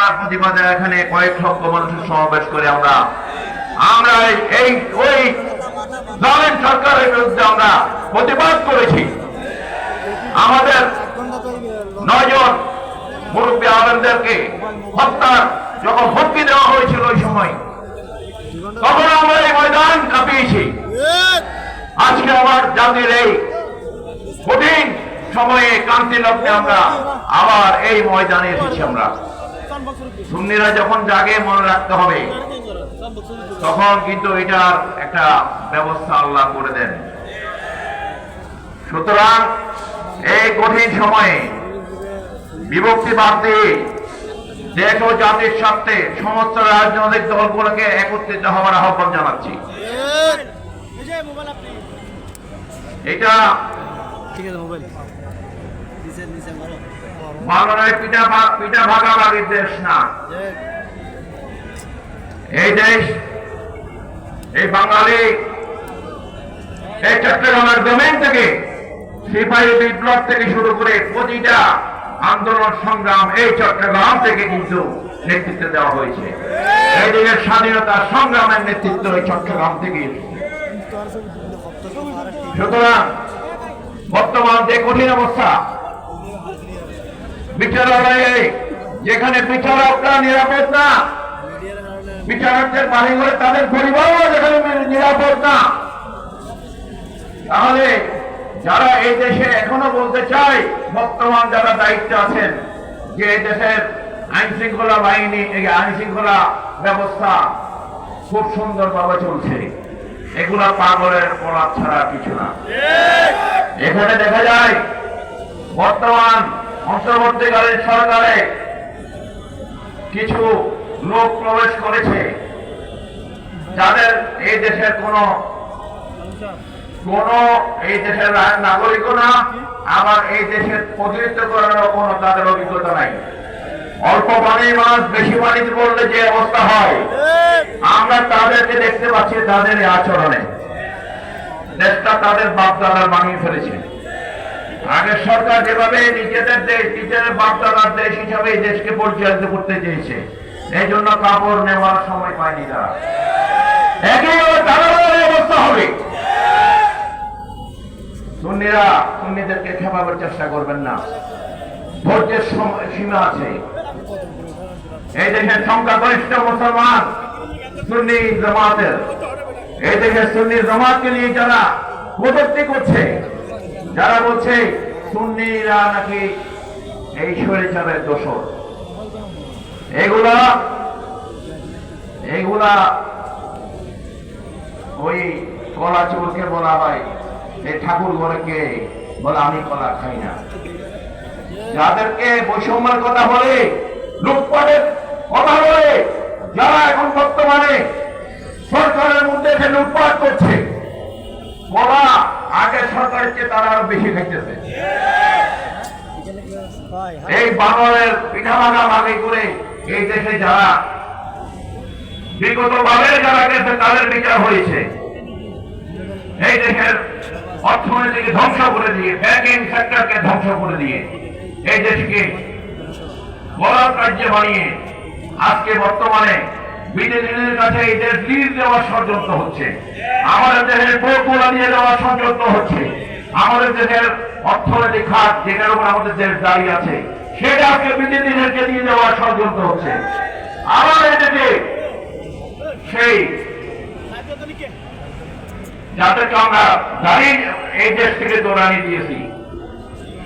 তার প্রতিবাদে এখানে কয়েক লক্ষ মানুষের সমাবেশ করে আমরা আমরা এই- ওই জালেম সরকারের বিরুদ্ধে আমরা প্রতিবাদ করেছি। আমাদের নয়জন মুরব্বী আলমদেরকে হত্যার যখন হুমকি দেওয়া হয়েছিল ওই সময়, তখন আমরা এই ময়দান কাঁপিয়েছি। আজকে আমার জাতির এই কঠিন সময়ে কান্তি লগ্নে আমরা আবার এই ময়দানে এসেছি আমরা। সুন্নিরা যখন জাগে, মনে রাখতে হবে। তখন কিন্তু এটার একটা ব্যবস্থা আল্লাহ করে দেন। সুতরাং এই কঠিন সময়ে বিভক্তি বাদ দিয়ে দেশ ও জাতির স্বার্থে সমস্ত রাজনৈতিক দলগুলোকে একত্রিত হওয়ার আহ্বান জানাচ্ছি। এটা ঠিক আছে, মোবাইল। সিপাহী বিপ্লব থেকে শুরু করে প্রতিটা আন্দোলন সংগ্রাম এই চট্টগ্রাম থেকে কিন্তু নেতৃত্ব দেওয়া হয়েছে। এই স্বাধীনতা সংগ্রামের নেতৃত্ব এই চট্টগ্রাম থেকে। সুতরাং বর্তমান যে কঠিন অবস্থা বিচারালয়ে যেখানে বিচারকরা নিরাপদ না বিচারকদের বাড়ি ঘরে তাদের পরিবারও যেখানে নিরাপদ না। তাহলে যারা এই দেশে এখনও বলতে চায় বর্তমান যারা দায়িত্বে আছেন যে এই দেশের আইন শৃঙ্খলা বাহিনী এই আইন শৃঙ্খলা ব্যবস্থা খুব সুন্দরভাবে চলছে। এগুলা পাগলের পড়া ছাড়া কিছু না। এখানে দেখা যায় বর্তমান অন্তর্বর্তীকালীন সরকারে কিছু লোক প্রবেশ করেছে। যাদের এই দেশের কোন কোন এই দেশের নাগরিকও না, আবার এই দেশের প্রতিনিধিত্ব করারও কোনো তাদের অভিজ্ঞতা নাই। অল্প পানি মাছ, বেশি পানিতে পড়লে যে অবস্থা হয়। আমরা তাদেরকে দেখতে পাচ্ছি তাদের আচরণে। দেশটা তাদের বাপদাদার বানিয়ে ফেলেছে। আগের সরকার যেভাবে নিজেদের দেশ নিজেদের বাপদাদার দেশ হিসাবে দেশকে পরিচালিত করতে চেয়েছে এই জন্য কাপড় নেওয়ার সময় পায়নি তারা। অবস্থা হবে। সুন্নিরা সুন্নিদেরকে খেপাবার চেষ্টা করবেন না। ধৈর্যের সীমা আছে। এই দেশের সংখ্যাগরিষ্ঠ মুসলমান সুন্নি জামাতের, এই দেশের সুন্নি জামাতকে নিয়ে যারা কটূক্তি করছে যারা বলছে সুন্নিরা নাকি এই স্বৈরাচারের দোষর? এগুলা এগুলা ওই কলা চোরকে বলা হয় এই ঠাকুর ঘরকে বলে, আমি কলা খাই না। যাদেরকে বৈষম্যের কথা বলে, লুটপাটের কথা বলে, যারা এখন বর্তমানে সরকারের মধ্যে লুটপাট করছে বলা আগের সরকারের চেয়ে তারা আরও বেশি খাইতেছে। এই বানরের পিঠা ভাগা ভাগে করে এই দেশে যারা বিগত ভাবে যারা গেছে তাদের বিচার হয়েছে। এই দেশের অর্থনীতিকে ধ্বংস করে দিয়ে ব্যাংকিং সেক্টরকে ধ্বংস করে দিয়ে এই দেশকে বলার কার্যে বানিয়ে আজকে বর্তমানে বিদেশিদের কাছে এই দেশ লিজ দেওয়ার ষড়যন্ত্র আমাদের দেশের নিয়ে ষড়যন্ত্র হচ্ছে। আমাদের দেশের অর্থনৈতিক খাত যেটার উপর আমাদের দেশ দাঁড়িয়ে আছে বিদেশিদেরকে ষড়যন্ত্র হচ্ছে। সেই যাদেরকে আমরা দাঁড়িয়ে এই দেশ থেকে দৌড়ানি দিয়েছি,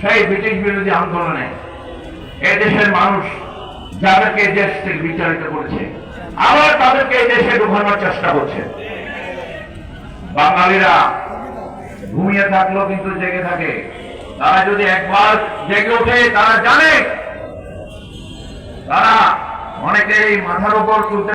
সেই ব্রিটিশ বিরোধী আন্দোলনে এই দেশের মানুষ যাদেরকে দেশ থেকে বিচারিত করেছে আবার তাদেরকে এই দেশে ঢুকানোর চেষ্টা করছে। বাঙালিরা ঘুমিয়ে থাকলেও কিন্তু জেগে থাকে। তারা যদি একবার জেগে ওঠে, তারা জানে। তারা অনেকেই মাথার উপর তুলতে